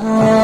মনে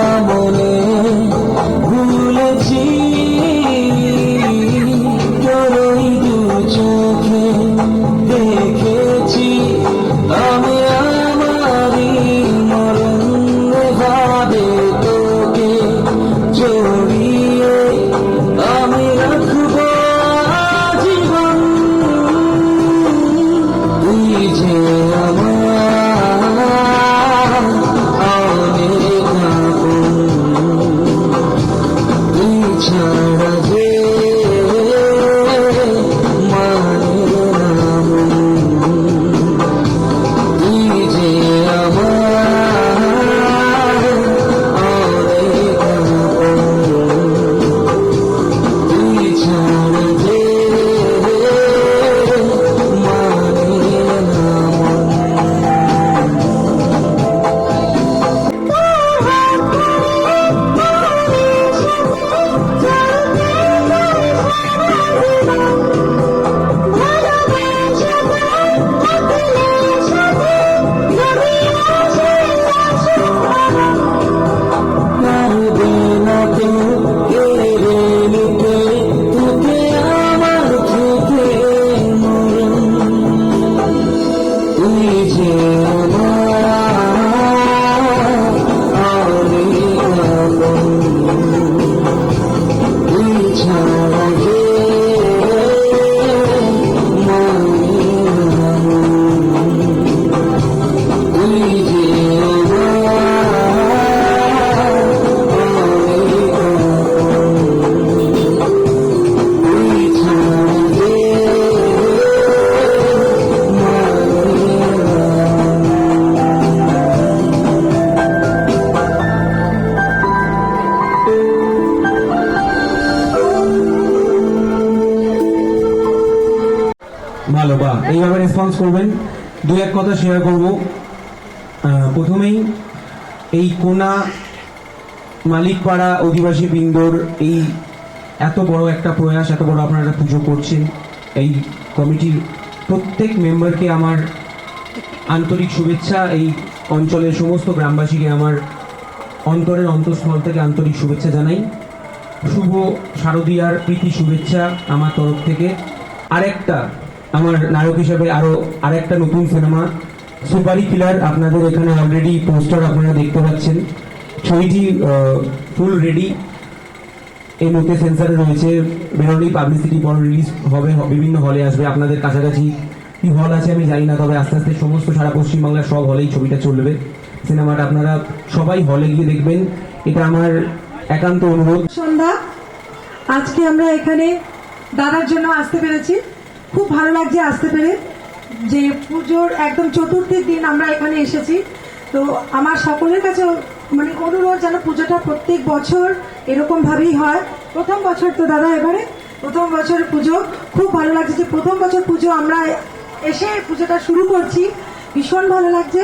ভালো, বা এইভাবে রেসপন্স করবেন দু এক কথা শেয়ার করব। প্রথমেই এই কোনা মালিকপাড়া অধিবাসী বৃন্দর এই এত বড় একটা প্রয়াস, এত বড় আপনারা পুজো করছেন, এই কমিটির প্রত্যেক মেম্বারকে আমার আন্তরিক শুভেচ্ছা, এই অঞ্চলের সমস্ত গ্রামবাসীকে আমার অন্তরের অন্তঃস্থল থেকে আন্তরিক শুভেচ্ছা জানাই। শুভ শারদীয়ার প্রীতি শুভেচ্ছা আমার তরফ থেকে। আরেকটা আমার নায়ক হিসেবে আরও আরেকটা নতুন সিনেমা, সুপারি কিলার, আপনাদের এখানে অলরেডি পোস্টার আপনারা দেখতে পাচ্ছেন। ছবিটি ফুল রেডি এই মুহূর্তে সেন্সারে রয়েছে। বেরোলেই পাবলিসিটি পর রিলিজ হবে বিভিন্ন হলে আসবে। আপনাদের কাছাকাছি কি হল আছে আমি জানি না, তবে আস্তে আস্তে সমস্ত সারা পশ্চিমবাংলার সব হলেই ছবিটা চলবে। সিনেমাটা আপনারা সবাই হলে গিয়ে দেখবেন। এটা আমার একান্ত অনুরোধ। সন্ধ্যা, আজকে আমরা এখানে দাদার জন্য আসতে পেরেছি। খুব ভালো লাগছে আসতে পেরে যে পুজোর একদম চতুর্থীর দিন আমরা এখানে এসেছি। তো আমার সকলের কাছে মানে অনুরোধ যেন পুজোটা প্রত্যেক বছর এরকম ভাবেই হয়। প্রথম বছর তো দাদা এবারে, প্রথম বছর পুজো। খুব ভালো লাগছে যে প্রথম বছর পুজো আমরা এসে পুজোটা শুরু করছি। ভীষণ ভালো লাগছে।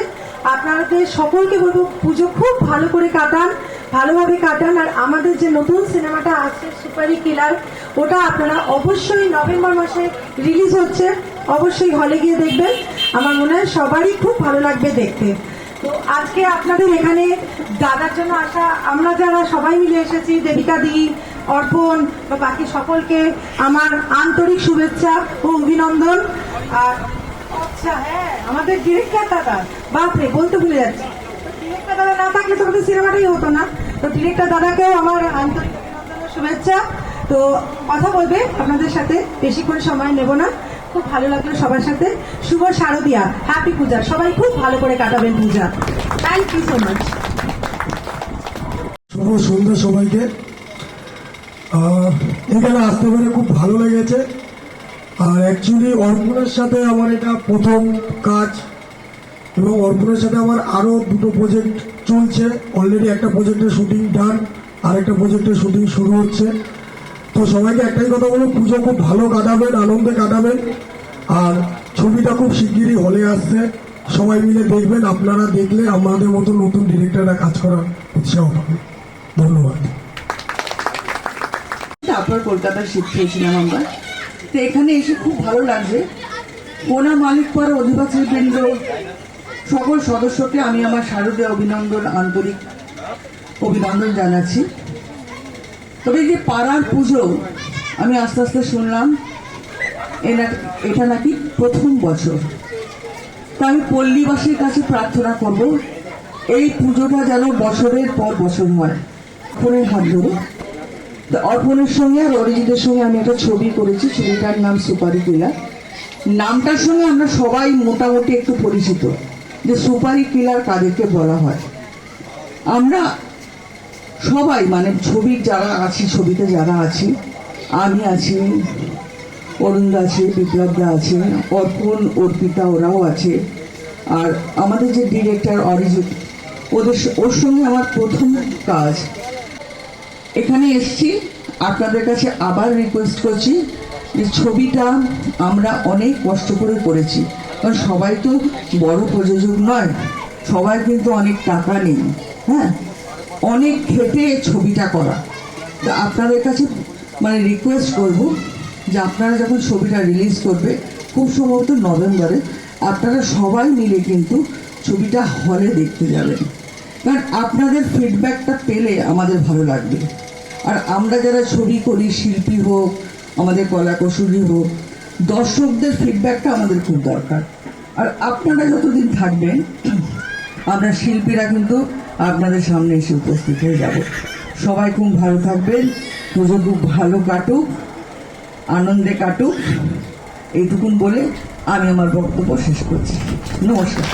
আপনাদের সকলকে বলব পুজো খুব ভালো করে কাটান। ভালোভাবে কাটান। আর আমাদের যে নতুন সিনেমাটা আছে, সুপারি কিলার, ওটা আপনারা অবশ্যই নভেম্বর মাসে রিলিজ হচ্ছে। অবশ্যই হলে গিয়ে দেখবেন। আমার মনে হয় সবারই খুব ভালো লাগবে দেখতে। তো আজকে আপনাদের এখানে দাদার জন্য আসা, আমরা যারা সবাই মিলে এসেছি, দেবিকা দি, অর্পণ বা বাকি সকলকে আমার আন্তরিক শুভেচ্ছা ও অভিনন্দন। আর আচ্ছা হ্যাঁ আমাদের ডিরেক্টর দাদা। বাপরে, বলতে ভুলে যাচ্ছি। ডিরেক্টর দাদা না থাকলে তো আমাদের সিনেমাটাই হতো না। তো ডিরেক্টর দাদাকেও আমার আন্তরিক শুভেচ্ছা। তো কথা বলবে, আপনাদের সাথে বেশিক্ষণ সময় নেব না। খুব ভালো লাগল সবার সাথে। শুভ শারদিয়া হ্যাপি পূজা। সবাই খুব ভালো করে কাটাবেন Puja. Thank you so much শুভ সন্ধ্যা সবাইকে। এখানে আসতে পেরে খুব ভালো লেগেছে। আর অ্যাকচুয়ালি অর্পণের সাথে আমার এটা প্রথম কাজ। এবং অর্পণের সাথে আমার আরও দুটো প্রজেক্ট চলছে। অলরেডি একটা প্রজেক্টের শুটিং ডান আর একটা প্রজেক্টের শুটিং শুরু হচ্ছে। তো সবাইকে একটাই কথা বলব, পুজো খুব ভালো কাটাবেন, আনন্দে কাটাবেন। আর ছবিটা খুব শিগগিরই হলে আসছে। সবাই মিলে দেখবেন, আপনারা দেখলে আমাদের মতো নতুন ডিরেক্টররা কাজ করার উৎসাহ পাবে। ধন্যবাদ। তারপর কলকাতার শিফট হয়েছিলাম আমরা। তো এখানে এসে খুব ভালো লাগছে। কোনা পাড়া অধিবাসী বৃন্দ সকল সদস্যকে আমি আমার শারদীয় অভিনন্দন, আন্তরিক অভিনন্দন জানাচ্ছি। তবে যে পাড়ার পুজো, আমি আস্তে আস্তে শুনলাম এটা নাকি প্রথম বছর। তা আমি পল্লীবাসীর কাছে প্রার্থনা করব, এই পুজোটা যেন বছরের পর বছর হয় অর্পণের হাত ধরে। অর্পণের সঙ্গে আর অরিজিতের সঙ্গে আমি একটা ছবি করেছি, ছবিটার নাম সুপারি কিলার। নামটার সঙ্গে আমরা সবাই মোটামুটি একটু পরিচিত। যে সুপারি কিলার কাদেরকে বলা হয়। আমরা সবাই মানে ছবি যারা আছি, ছবিতে যারা আছি, আমি আছি, অরুণদা আছে, বিপ্লবদা আছে, অর্পণ, অর্পিতা ওরাও আছে, আর আমাদের যে ডিরেক্টর অরিজিৎ, ওদের ওর সঙ্গে আমার প্রথম কাজ। এখানে এসছি, আপনাদের কাছে আবার রিকোয়েস্ট করছি যে ছবিটা আমরা অনেক কষ্ট করে করেছি। কারণ সবাই তো বড় প্রযোজক নয়, সবাই কিন্তু অনেক টাকা নেই হ্যাঁ? অনেক খেটে ছবিটা করা। তা আপনাদের কাছে মানে রিকোয়েস্ট করব যে আপনারা যখন ছবিটা রিলিজ করবে, খুব সম্ভবত নভেম্বরে, আপনারা সবাই মিলে কিন্তু ছবিটা হলে দেখতে যাবেন। কারণ আপনাদের ফিডব্যাকটা পেলে আমাদের ভালো লাগবে। আর আমরা যারা ছবি করি, শিল্পী হোক, আমাদের কলা কৌশলী হোক দর্শকদের ফিডব্যাকটা আমাদের খুব দরকার। আর আপনারা যতদিন থাকবেন, আমরা শিল্পীরা কিন্তু আপনাদের সামনে এসে উপস্থিত হয়ে যাব। সবাই খুব ভালো থাকবেন, পুজো খুব ভালো কাটুক, আনন্দে কাটুক। এইটুকুন বলে আমি আমার বক্তব্য শেষ করছি। নমস্কার।